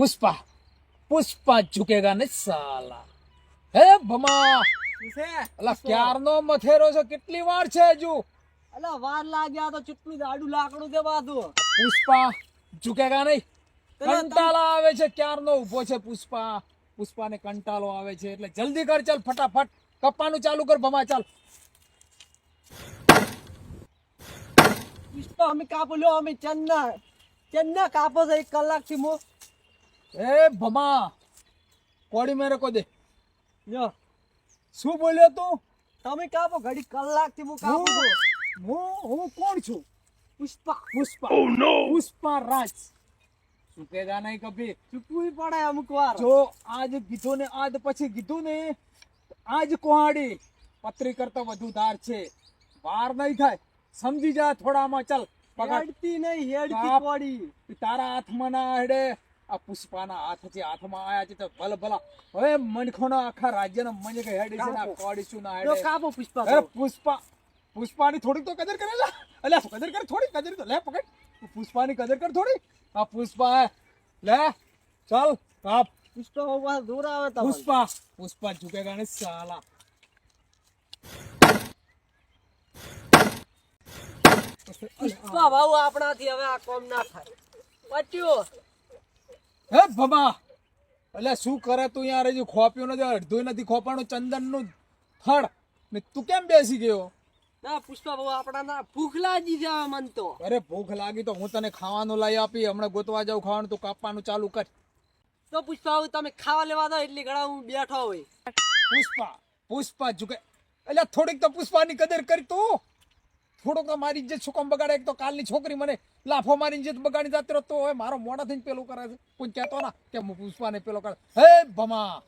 પુષ્પા પુષ્પા ઝુકેગા ને સાલા હે ભમા અલા ક્યારનો મથેરો છે કેટલી વાર છે હજુ અલા વાર લાગ્યા તો ચૂંટણી દાડું લાકડું દે બાધું પુષ્પા ઝુકેગા નહીં કંટાળો આવે છે ક્યારનો ઊભો છે પુષ્પા પુષ્પાને કંટાળો આવે છે એટલે જલ્દી કર ચાલ ફટાફટ કપ્પાનું ચાલુ કર ભમા ચાલ પુષ્પા અમે કાપો લ્યો અમે ચન્ના ચન્ના કાપો છે એક કલાકથી મો એ ભમા કોડી મેરે કો દે. યો શું બોલ્યો તું? તમે કાપો ઘડી કલાકથી હું કાપું છું હું હું કોણ છું? પુષ્પા. પુષ્પા. પુષ્પા રાજ. ઝુકેગા નહીં કભી? ચૂકવી પડે અમુક વાર. જો આજ કીધું ને આજ પછી કીધું ને આજ કોહાડી પત્રી કરતા વધુ ધાર છે. વાર નહીં થાય. સમજી જા થોડામાં ચાલ. પકડ હેડતી નહીં હેડતી કાપ. પડી તારા હાથમાં ના હેડે. આ પુષ્પાના હાથ છે હાથમાં આયા છે તો ભલ ભલા. હવે મનખોનો આખા રાજ્યનો મન કે હેડી છે ના આ કાપો. કોડી શું ના લો કાપો પુષ્પા અરે પુષ્પા પુષ્પાની થોડીક તો કદર કરે લે. અલે કદર કર થોડી કદર તો લે પકડ. પુષ્પાની કદર કર થોડી આ પુષ્પા. લે ચાલ કાપ. પુષ્પા બાબા દૂર આવે તો પુષ્પા પુષ્પા ઝુકેગા ને સાલા. પુષ્પા ભાવ આપણાથી હવે આ કોમ ના થાય. પટ્યું હે ભમા! એટલે શું કરે તું યાર? હજુ ખોપ્યું નથી અડધું નથી ખોપાણું ચંદનનું થડ. ને તું કેમ બેસી ગયો? ના પુષ્પા ભાવ આપણા ભૂખ લાગી જાય મન તો. અરે ભૂખ લાગી તો હું તને ખાવાનું લઈ આપી હમણાં ગોતવા જાઉં ખાવાનું તું કાપવાનું ચાલુ કર. તો પુષ્પા તમે ખાવા લેવા દો એટલી ઘણા હું બેઠો હોય. પુષ્પા પુષ્પા જુકે એટલે થોડીક તો પુષ્પાની કદર કરી તું. થોડોક તો મારી ઇજ્જત શું કામ બગાડે? એક તો કાલની છોકરી મને લાફો મારી ઇજ્જત બગાડી જતી રહો તો હવે મારો મોડા થઈને પેલું કરે છે. કોઈ કહેતો ના કે હું પુષ્પાને પેલો કરે. હે ભમા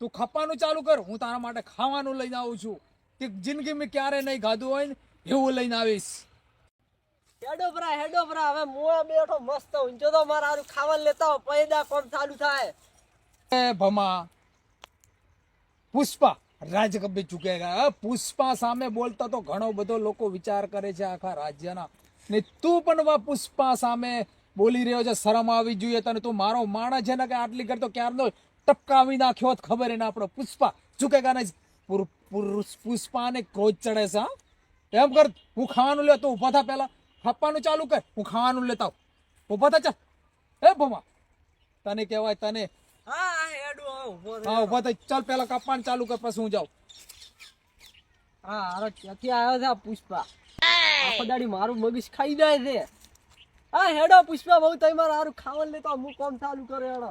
તું ખપ્પાનું ચાલુ કર. હું તારા માટે ખાવાનું લઈને આવું છું. કે જિંદગી મેં ક્યારે નહીં ખાધું હોય ને એવું લઈને આવીશ. હેડો ભરા હેડો ભરા. હવે મોએ બેઠો મસ્ત ઊંચો તો મારા હારું ખાવા લેતા હો પૈદા કોમ ચાલુ થાય. એ ભમા પુષ્પા રાજ કભી ચૂકેગા પુષ્પા સામે બોલતા તો ઘણો બધો લોકો વિચાર કરે છે આખા રાજ્યના. ને તું પણ વા પુષ્પા સામે બોલી રહ્યો છે, શરમ આવી જોઈએ તને. તું મારો માણસ છે ને કે આટલી કરતો ક્યારનો ટપકાવી નાખ્યો હોત, ખબર એને આપણો પુષ્પા. ચૂકેગા ને પુર- પુરુષ પુષ્પાને ક્રોધ ચડે છે, હા? એમ કર, હું ખાવાનું લેતો તું ઊભા થા પહેલા. ખપ્પાનું ચાલુ કર, હું ખાવાનું લેતા. ઊભા થા, ચાલ. એ ભમા? તને કહેવાય, તને હા ઊભો થઈ. ચાલ પેલા કપાણ ચાલુ કર પછી હું જાઉં. હા અરે ક્યાંથી આવ્યો છે આ પુષ્પા? આખો દાડી મારું મગજ ખાઈ જાય છે. હા હેડો પુષ્પા બહુ તઈ મારા હારું ખાવા લેતો હું કોમ ચાલુ કરે હેડો.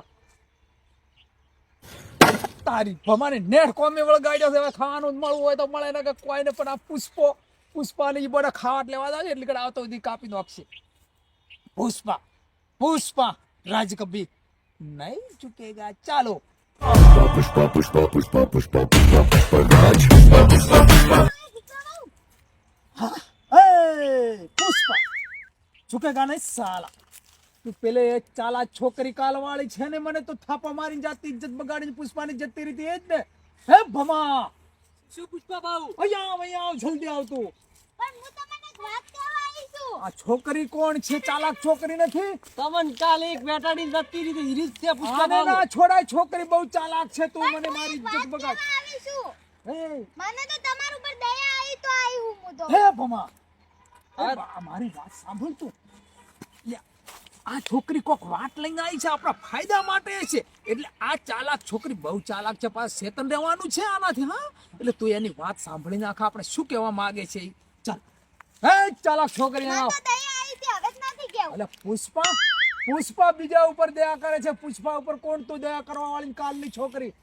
તારી ભમાને નેટ કોમે વળગાડ્યો છે હવે ખાવાનું જ મળવું હોય તો મળે ને કે કોઈને પણ આ પુષ્પો પુષ્પાને એ બધા ખાવા લેવા જાય એટલે કડા આવતો સુધી કાપી નાખશે. પુષ્પા પુષ્પા રાજ કભી નહીં ચૂકેગા. ચાલો Pushpa, pushpa, pushpa, pushpa, pushpa, Raj. Pushpa, pushpa, pushpa. એ પુષ્પા ચૂકેગા નહીં સાલા તું પેલે એ ચાલા છોકરી કાલવાળી છે ને મને તો થાપા મારી જાતી ઇજ્જત બગાડીને પુષ્પાની જતી રીતે એ જ ને હે ભમા શું પુષ્પા ભાવ અહીંયા અહીંયા આવ જલ્દી આવતું પણ હું તમને એક વાત કહેવા આ છોકરી કોણ છે? ચાલાક છોકરી નથી? તમન કાલે એક બેટાડી જતી રીતે હિરીજ છે પુષ્પા આને ના છોડાય છોકરી બહુ ચાલાક છે તું મને મારી ઇજ્જત બગાડ. મને તો તમારા ઉપર દયા આવી તો આવી હું હું તો. હે ભમા. મારી વાત સાંભળ તું. આ છોકરી કોક વાત લઈને આવી છે આપણા ફાયદા માટે છે. એટલે આ ચાલાક છોકરી બહુ ચાલાક છે પાસે શેતન રહેવાનું છે આનાથી હા? એટલે તું એની વાત સાંભળીને આખા આપણે શું કહેવા માંગે છે હે ચાલાક છોકરી આ તો દયા આવી છે હવે જ નથી કેવું. એટલે પુષ્પા પુષ્પા બીજા ઉપર દયા કરે છે. પુષ્પા ઉપર કોણ તું દયા કરવા વાળી કાલની છોકરી?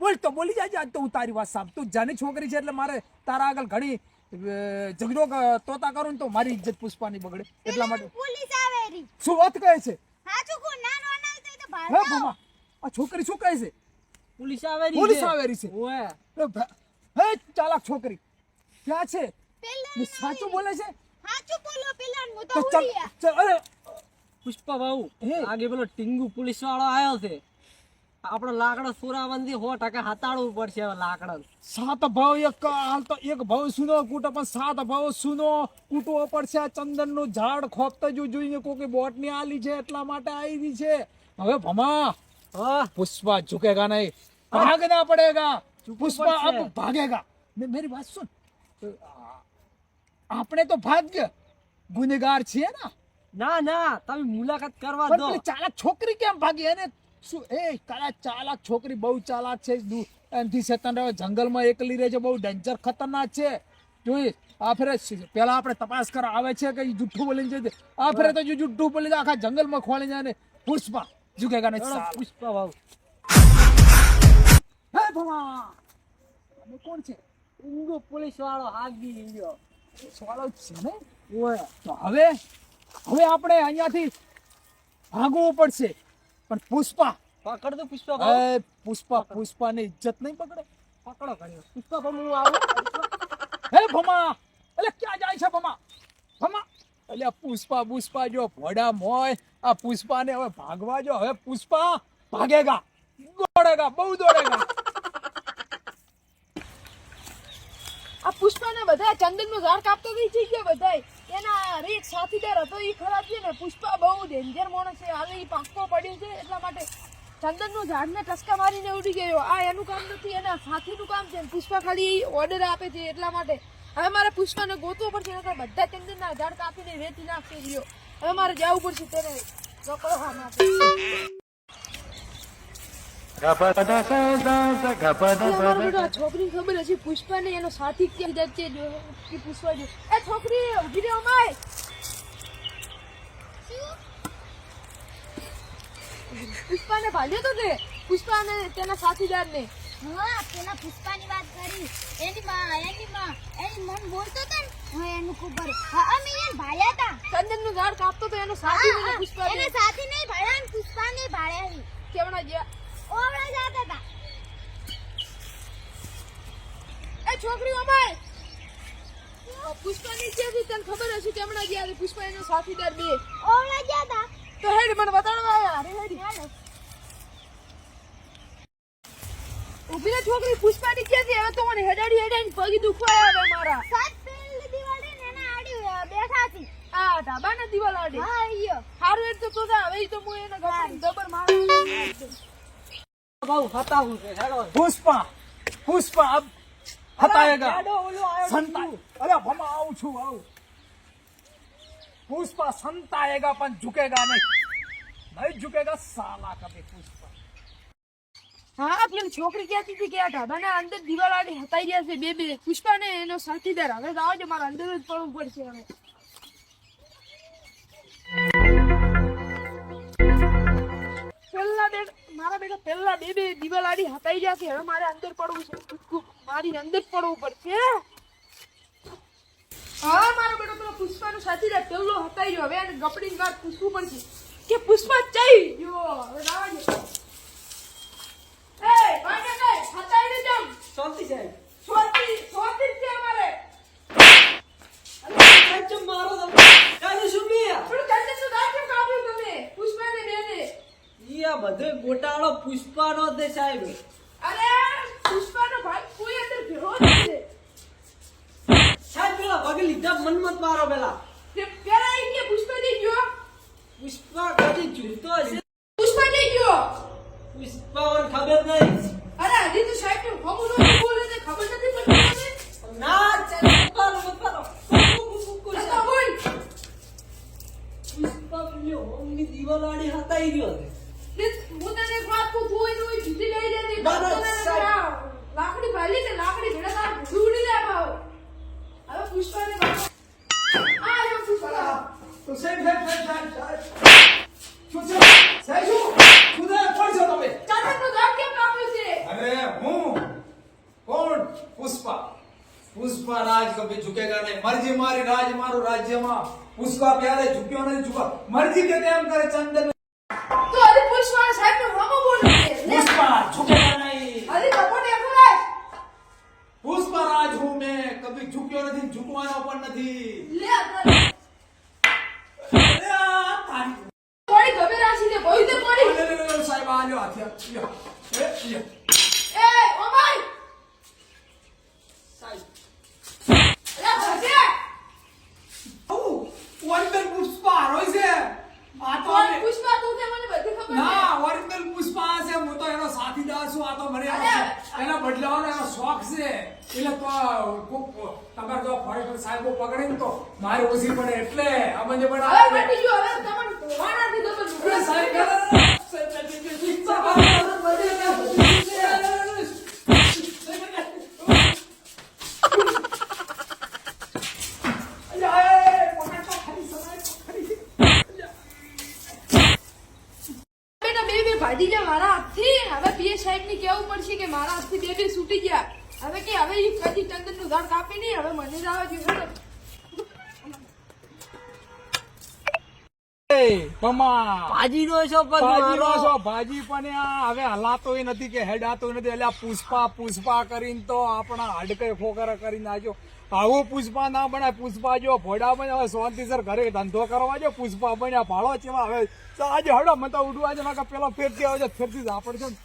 બોલ તો બોલી જાય આજ તો હું તારી વાત સાંભ તું જાની છોકરી છે એટલે મારે તારા આગળ ઘણી ઝઘડો તોતા કરું ને તો મારી ઇજ્જત પુષ્પાની બગડે. એટલા માટે પોલીસ આવે રી શું વાત કહે છે? હાચું કોણ ના નો ના તો તો હે ભમા આ છોકરી શું કહે છે? પોલીસ આવે પોલીસ આવે આવેરી છે. ઓએ હે ચાલાક છોકરી ક્યાં છે? ને સાચું બોલે છે? સાચું બોલો પેલા હું તો ઉડિયા ચલ અરે! પુષ્પા બાબુ આગે પેલો ટીંગુ પોલીસ વાળો આવ્યો છે. આપણો લાકડો સુરાવંદી હો ટકા હાતાળવું પડશે હવે લાકડા સાત ભાવ એક હાલ તો એક ભાવ સુનો કૂટો પણ સાત ભાવ સુનો કૂટવો પડશે. ચંદનનું ઝાડ ખોપતા જો જોઈને કોઈ બોટની આલી છે એટલા માટે આવી છે. હવે ભમા પુષ્પા ઝુકેગા નહીં. ભાગના પડેગા. પુષ્પા અબ ભાગેગા. મેરી વાત સુન. આપણે તો ભાગ્ય ગુનેગાર છીએ ને. ના ના તમે મુલાકાત કરવા દો. ચાલાક છોકરી કેમ ભાગી? એને શું એ કાલા ચાલાક છોકરી બહુ ચાલાક છે એમથી શેતન રહે જંગલમાં એકલી રહે છે બહુ ડેન્જર ખતરનાક છે. જોઈ આ ફેરે પેલા આપણે તપાસ કરવા આવે છે કે જુઠ્ઠું બોલીને જતી આ ફેરે તો જુઠ્ઠું બોલી આખા જંગલમાં ખોલી જાય ને પુષ્પા ઝુકેગા નહીં ચલો, પુષ્પા ભાવ હે ભવા કોણ છે? ઊંઘો પોલીસ વાળો હાગી ગયો. સવાલો છે ને? ઓય. તો હવે હવે આપણે અહીંયાથી ભાગવું પડશે. પણ પુષ્પા પકડ દો પુષ્પા એ પુષ્પા પુષ્પાની ઇજ્જત નહીં પકડે? પકડો કર્યો પુષ્પા હું આવું? હે ભમા! એટલે ક્યાં જાય છે ભમા? ભમા! એટલે પુષ્પા પુષ્પા જો ભોડા મોય આ પુષ્પાને હવે ભાગવા જો. હવે પુષ્પા ભાગેગા. દોડેગા બહુ દોડેગા આ પુષ્પાને ચંદન ચંદનનું ઝાડ કાપતો ગઈ છે બધા એના રીત સાથીદાર હતો એ ખરાબ છે ને, પુષ્પા બહુ ડેન્જર માણસ છે. હાલ એ પાક્કો પડ્યો છે, એટલા માટે ચંદનનું ઝાડને ટસકા મારીને ઉડી ગયો. આ એનું કામ નથી, એના સાથીનું કામ છે ને, પુષ્પા ખાલી ઓર્ડર આપે છે એટલા માટે. હવે મારે પુષ્પાને ગોતવો પડશે નકર બધા ચંદનના ઝાડ કાપીને વેચી નાખી ગયો હવે મારે જવું પડશે તેને રોકડો માટે ખબર હશે પુષ્પા ને એનો સાથી ક્યાં જાય કે પુષ્પા જો એ છોકરી ઊભી રહો માય પુષ્પાને ભાલ્યો તો તે? પુષ્પા ને તેના સાથીદાર ને હા પેલા પુષ્પાની વાત કરી. એની માં એની માં એની મન બોલતો હતો ને? હા એનું ખબર હા અમે એને ભાળ્યા હતા ચંદનનું ઝાડ કાપતો તો એનો સાથી ને પુષ્પા એને સાથી નહીં ભાળ્યા ને પુષ્પા નહીં ભાળ્યા કેવડા ગયા? ઓવડા જતા હતા. એ છોકરી અમાય પુષ્પા ની ક્યાંથી તને ખબર હશે કેમણા ગયા પુષ્પા એનો સાથીદાર બે. ઓવડા જતા તો હેડ મને બતાડવા આયા. અરે હેડ ઊભી રે છોકરી પુષ્પા ની ક્યાંથી હવે તો મને હેડાડી હેડાડી પગી દુખવા આવે મારા. સાત પેલી દિવાલ ને એના આડી બેઠા હતી. આ ધાબાના દિવાલ આડે. હા ઈયો. હારું એટલે તો તો હવે તો હું એને ગપડી દબર મારું ભાવ હતાવું છે. હેડો પુષ્પા પુષ્પા અબ આવ્યો સંતાય અરે ભમા આવું છું આવું. પુષ્પા સંતાएगा પણ ઝુકેગા નહીં. નહીં ઝુકેગા સાલા કભી પુષ્પા. હા પેલી છોકરી કહેતી હતી કે આ ધાબાના અંદર દિવાલ આડે હતાઈ ગયા છે બે બે પુષ્પા ને એનો સાથીદાર. હવે તો આવજો મારા અંદર જ પડવું પડશે હવે. મારા બેટા પહેલા બે બે દિવાલ આડી હતાઈ ગયા છે. હવે મારે અંદર પડવું છે. મારી અંદર પડવું પડશે. હા મારો બેટો પેલો પુષ્પાનો સાથીદાર પેલો હટાઈ ગયો. હવે એને ગપડીને વાત પૂછવું પડશે. કે પુષ્પા ચઈ? ગયો હવે રાવા દે એ ભાઈ કે હતાઈ ને જમ શાંતિ છોતી છે અમારે. મારો તો કાજુ શું બે પણ કંચન તો દાખલ કાપ્યું તમે પુષ્પાને બેને ઈ આ બધે ગોટાળો પુષ્પાનો છે સાહેબ. અરે પુષ્પાનો ભાઈ કોઈ અંદર ભેળો છે સાહેબ પેલા પગે લીધા મનમત મારો પેલા પેલા એ કે પુષ્પા જઈ ગયો પુષ્પા કદી ઝૂલતો હશે પુષ્પા જઈ ગયો પુષ્પા મને ખબર નહીં અરે હજી તો સાહેબ ને હમું નો બોલે છે ખબર નથી પડતી તમને ના ચાલ પકડો પકડો કુકુ કુકુ કુકુ તો બોલ પુષ્પા પેલી હોમની દિવાલ વાળી હતાઈ ગયો છે તે હું તને એક વાત કહું તું એનું એ જુદી લઈ જતી ના, ના, તને સાહેબ. આ લાકડી ભાલી ને લાકડી. ભેળા તાર ઉડી જાય ભાવ હવે પુષ્પાને વાત- આ જો પુષ્પા તો સાહેબ સાહેબ સાહેબ શું છે? સાહેબ છે? કોણ છો તમે? ચાંદનનું કેમ કાપ્યું છે? અરે હું? કોણ? પુષ્પા. પુષ્પા રાજ કભી ઝુકેગા નહીં. મરજી મારી રાજ મારું રાજ્યમાં પુષ્પા પ્યારે ઝુક્યો નહીં ઝુકા મરજી કે તેમ કરે ચંદન તો હજી પુષ્પા સાહેબ ને હમું બોલે છે લે, પુષ્પા ઝુકેગા નહીં હજી કપોટ એકલો લાય. રાજ હું મેં કભી ઝુક્યો નથી ઝુકવાનો પણ નથી લે થોડી ગમે રાશી દે ભોય દે અરે, સાહેબ આ લ્યો હાથિયા લ્યો. એ, લ્યો. એ ઓમાય સાહેબ અરે ભજે આવું, અંદર પુષ્પા હોય છે આ તો કોણ અમે- પુષ્પા તું તે મને બધી ખબર છે ના સાથીદાર છું આ તો મને એનો- એના બદલાવાનો એનો શોખ છે એટલે તો તમારે તો ફોરેસ્ટર સાહેબો પકડે ને તો મારે ઓછી પડે એટલે અમને પણ હવે પટી હવે તમને ધોવા નથી તો અરે સાહેબ, બે બે ભાજી ગયા મારા હાથથી હવે પીએ સાહેબની કેવું પડશે કે મારા હાથથી બે બે છૂટી ગયા હવે કે હવે ઈ કદી ચંદનનું ઝાડ કાપી નહીં હવે મને જ આવે છે હેડો. એ, મમ્મા. છો પગ ભાજીનો મારો. છો, ભાજી પણ આ હવે હલાતોય નથી કે હેડાતોય નથી. એટલે પુષ્પા પુષ્પા કરીને તો આપણા હાડકે ખોખરા કરી નાખ્યો આવું પુષ્પા ના બનાય. પુષ્પા જો ભોડા બન્યા હવે શાંતિસર ઘરે ધંધો કરવા જો પુષ્પા બન્યા. ભાડો છે હવે આજે હડો મને તો ઉડવા છે પેલો ફેરથી આવે છે ફેરથી જ આપણે છે ને.